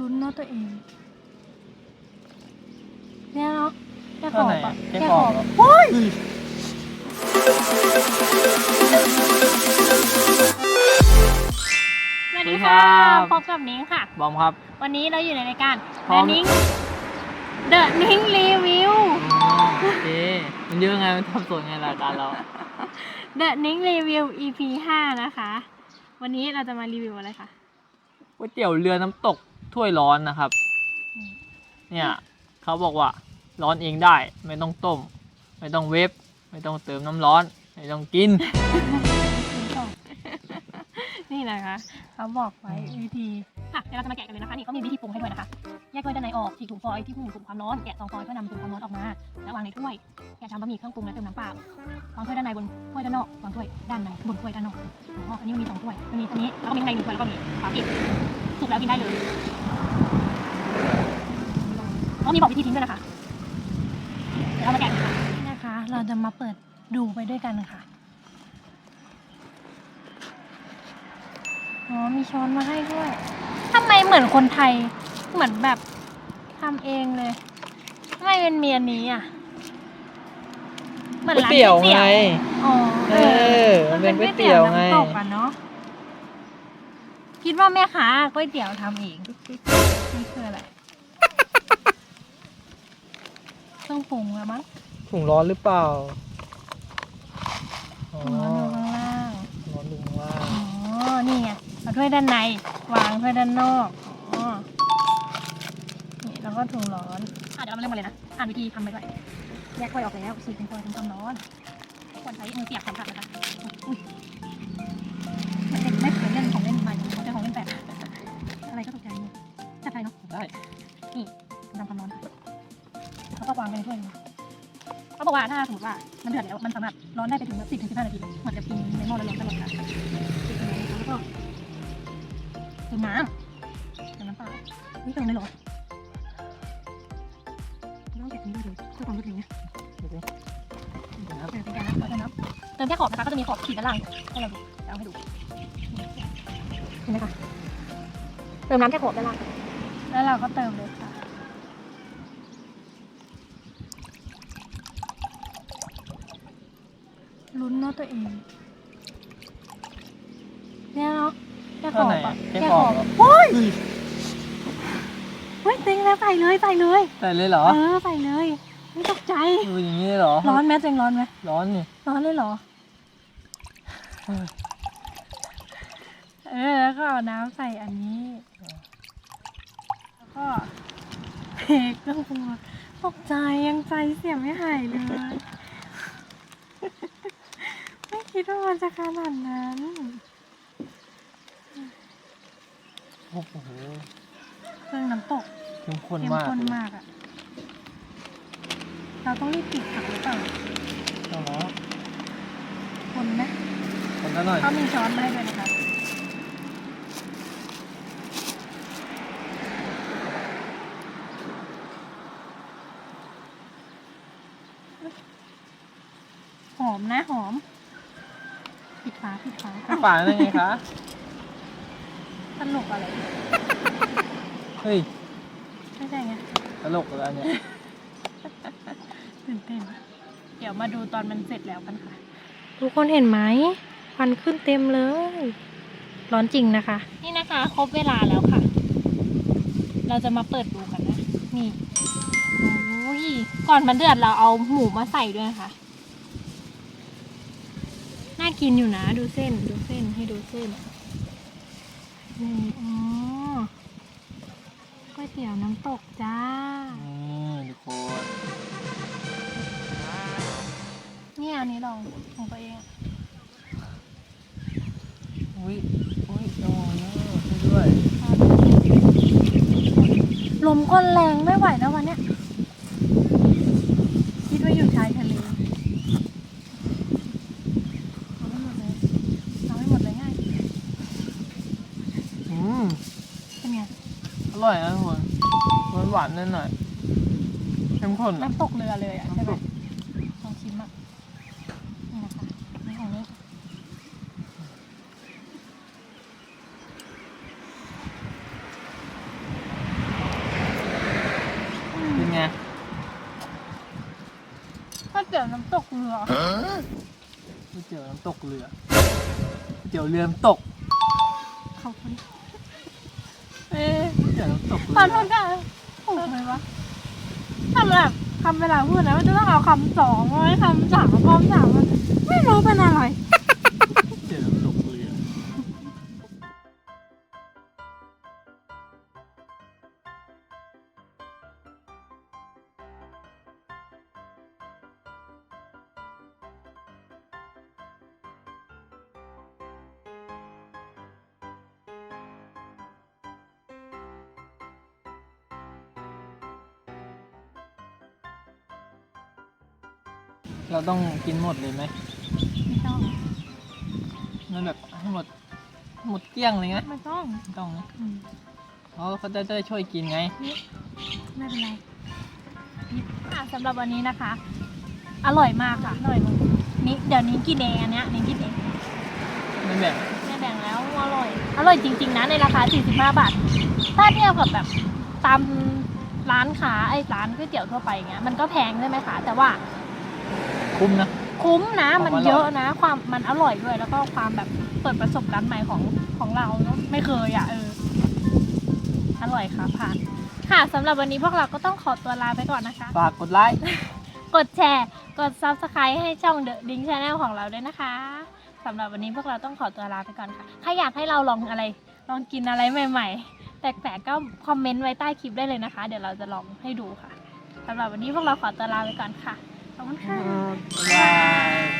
ลุ้นเนาะตัวเอง เนี่ยเนาะแค่ขเท่าอไหร่บอะแค่แค่ขขออบบเหรอโอ้ยสวัสดีค่ะพบกับนิ้งค่ะ บอมครับ วันนี้เราอยู่ในรายการ พร้ The อม Ning The Ning Review อ๋อโอเคมันเยอะไงมันทับสนไงรายการเรา The Ning Review EP 5 นะคะ วันนี้เราจะมารีวิวอะไรคะ ก๋วยเตี๋ยวเรือน้ำตก ถ้วยร้อนนะครับอืมเนี่ยเขาบอกว่าร้อนเองได้ ไม่ต้องต้ม ไม่ต้องเวฟไม่ต้องเติมน้ำร้อน ไม่ต้องกิน นี่นะคะ เขาบอกไว้วิธี ค่ะเดี๋ยวเราจะมาแกะกันเลยนะคะนี่เขามีวิธีปรุงให้ด้วยนะคะแยกถ้วยด้านในออกฉีกถุงฟอยล์ที่พุ่งถุงความร้อนแกะซองฟอยล์เพื่อนำถุงความร้อนออกมาแล้ววางในถ้วยแกะชามบะหมี่เครื่องปรุงและเติมน้ำเปล่าวางถ้วยด้านในบนถ้วยด้านนอกวางถ้วยด้านในบนถ้วยด้านนอกอ๋ออันนี้มันมีสองถ้วยมันมีอันนี้แล้วก็มีข้างในหนึ่งถ้วยแล้วก็มีฝาปิดสุกแล้วกินได้เลยเขามีบอกวิธีทิ้งด้วยนะคะเดี๋ยวเรามาแกะกันค่ะนะคะ เราจะมาเปิดดูไปด้วยกันค่ะอ๋อมีช้อนมาให้ด้วย ทำไมเหมือนคนไทย เหมือนแบบทำเองเลยทำไมเป็นเมียนี้อะเหมือนก๋วยร้านเตี๋ยวไง อ๋อเออมันเป็นก๋วยเตี๋ยวไง น้ำตกอะเนาะคิดว่าแม่ค้าก๋วยเตี๋ยวทำเองนี่คืออะไรเครื่องปรุงแล้วมั้งถุงร้อนหรือเปล่า อ๋อ ร้อนอยู่ข้างล่างร้อนดูข้างล่างอ๋อ นี่ไงเอาถ้วยด้านใน วางถ้วยด้านนอกอ๋อนี่แล้วก็ถุงร้อนอะเดี๋ยวเรามาเริ่มกันเลยนะ อ่านวิธีทำไปด้วยแยกถ้วยออกแล้วฉีกเป็นถ้วยทำความร้อนควรใช้มือเปียกสัมผัสนะคะอุ้ยเหมือนเด็กไม่เคยเล่นของเล่นใหม่เขาจะของเล่นแปลกอะไรก็ตกใจหมดจับไปเนาะได้ทำความร้อนค่ะแล้วก็วางไปในถ้วยหนึงเขาบอกว่าถ้าสมมติว่ามันเดือดแล้วมันสามารถร้อนได้ไปถึงแบบสิบถึงสิบห้านาทีเหมือนจะกินในหม้อแล้วร้อนตลอดค่ะแล้วก็ มน้ำน้ำเปล่านี่เติมเลยเหรอไม่ต้องแกะทิ้ด้วยเลยเพื่อความรวดเร็วเนี่ยเติมเป็นแกะนะเติมน้ำเติมแค่ขอบนะคะก็จะมีขอบขีดด้านล่างให้เราดูจะเอาให้ดูเห็นไหมคะเติมน้ำแค่ขอบด้านล่างแล้วเราก็เติมเลยค่ะลุ้นเนาะตัวเองเนี่ยเนาะ ค่ขเท่าอบไหร่อะแค่แค่ขขออบบเหรอโอ้ยเฮ้ยเฮ้ยเต็งแล้วใส่เลยใส่เลยใส่เลยเหรอ เออใส่เลย ไม่ตกใจดูอย่างนี้เลยเหรอ ร้อนไหมเต็งร้อนไหมร้อนนี่ร้อนเลยเหรอเออเออแล้วก็เอาน้ำใส่อันนี้ แล้วก็เพกเครื่องปรุงรสตกใจยังใจเสียไม่หายเลย ไม่คิดว่ามันจะขนาดนั้น โอ้โหเครื่องน้ำตกเข้มข้นเข้มมากข้นมากอะเราต้องรีบปิดผักหรือเปล่าต้องเหรอคนไหมคนละหน่อยเขามีช้อนมาให้ด้วยนะคะหอมนะหอม ปิดฝาปิดฝาป่าได้ไงคะ ตลกอะไร เฮ้ยไม่ใช่ไงตลกแล้วเนี่ยตื่นเต้น เดี๋ยวมาดูตอนมันเสร็จแล้วกันค่ะ ทุกคนเห็นไหมควันขึ้นเต็มเลย ร้อนจริงนะคะ นี่นะคะครบเวลาแล้วค่ะ เราจะมาเปิดดูกันนะ นี่โอ้ยก่อนมันเดือดเราเอาหมูมาใส่ด้วยนะคะน่ากินอยู่นะ ดูเส้นดูเส้นให้ดูเส้น นี่อ๋อก๋วยเตี๋ยวน้ำตกจ้า นี่ทุกคนเนี่ยอันนี้ลองของตัวเอง อุ้ยอุ้ยโอ้ยช่วยด้วย ลมก็แรงไม่ไหวแล้ววันเนี้ยานนิดหน่อยเข้มข้นน้ำตกเรือเลยอะใช่ไหมลองชิมอะนี่นะคะนี่ของนี้เป็ไงถ้าเจอน้ำตกเรือก๋วเจอน้ำตกเรือเตี๋ยวเรือน้ำตกเขาคนเอ๊ะก๋วยเตี๋น้ำตกเรือ ขอโทษค่ะ ถูกไมวะทำแบบคำเวลาพูดนะมันจะต้องเอาคำสองไว้คำสามคำสามมันไม่รู้เป็นอะไร เราต้องกินหมดเลยไหมไม่ต้อง มันแบบให้หมดหมดเกลี้ยงเลยไงไม่ต้องไม่ต้องนะอืมเพราะเขาจะได้ช่วยกินไง ไม่เป็นไรอะสำหรับวันนี้นะคะ อร่อยมากค่ะ อร่อยมากนี่เดี๋ยวนี้กินเองอันเนี้ยนี่กินเองไม่แบ่งแม่แบ่งแล้วอร่อย อร่อยจริง ๆ นะในราคา 45 บาท ถ้าเทียบกับแบบตามร้านค้าไอ้ร้านก๋วยเตี๋ยวทั่วไปเงี้ย มันก็แพงใช่ไหมคะ แต่ว่า คุ้มนะ คุ้มนะของมันอร่อยเยอะนะ ความมันอร่อยด้วย แล้วก็ความแบบเปิดประสบการณ์ใหม่ของของเราเนอะไม่เคยอะเอออร่อยค่ะผ่านค่ะสำหรับวันนี้พวกเราก็ต้องขอตัวลาไปก่อนนะคะ ฝากกดไลค์ กดแชร์ กด subscribe ให้ช่อง The Ding Channel ของเราด้วยนะคะสำหรับวันนี้พวกเราต้องขอตัวลาไปก่อนค่ะ ถ้าอยากให้เราลองอะไร ลองกินอะไรใหม่ ๆ แปลกๆก็คอมเมนต์ไว้ใต้คลิปได้เลยนะคะ เดี๋ยวเราจะลองให้ดูค่ะสำหรับวันนี้พวกเราขอตัวลาไปก่อนค่ะ ขอบคุณค่ะ บ๊ายบาย